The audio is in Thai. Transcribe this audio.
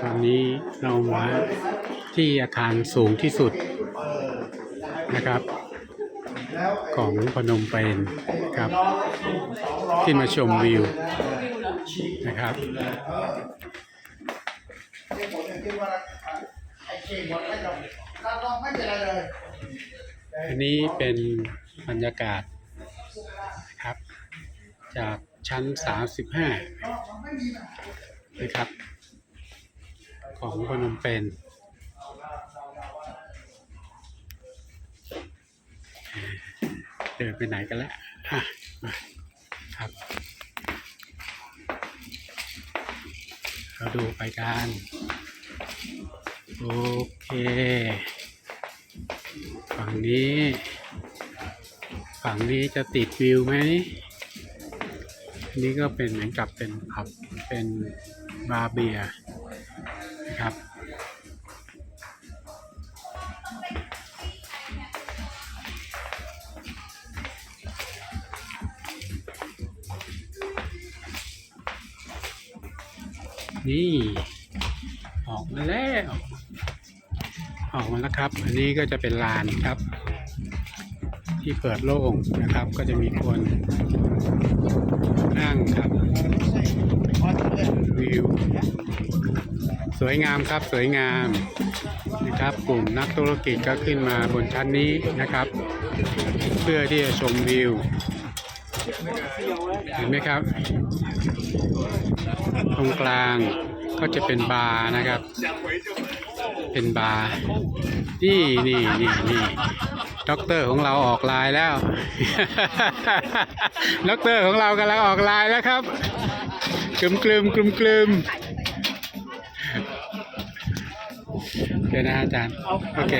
ตอนนี้เรามาที่อาคารสูงที่สุดนะครับ ของพนมเปญครับที่มาชมวิวนะครับอันนี้เป็นบรรยากาศนะครับ จากชั้น 35 นะครับ ของพนมเปญเดินไปไหนกันแล้วอะมาครับเราดูไปกันโอเค ฝั่งนี้ ฝั่งนี้จะติดวิวไหมนนี้ก็เป็นเหมือนกับเป็นผับเป็น บาเบียนะครับ นี่ ออกมาแล้ว ออกมาแล้วครับ อันนี้ก็จะเป็นลานครับ ที่เปิดโล่งนะครับ ก็จะมีคน สวยงามครับสวยงามนะครับ กลุ่มนักธุรกิจก็ขึ้นมาบนชั้นนี้นะครับ เพื่อที่จะชมวิว เห็นไหมครับ ตรงกลางก็จะเป็นบาร์นะครับ เป็นบาร์นี่นี่นี่นี่ด็อกเตอร์ของเราออกไลน์แล้ว ด็อกเตอร์ของเรากำลังออกไลน์แล้วครับ กลุ่มกลุ่มกลุ่มกลุ่มโอเคนะอาจารย์ โอเค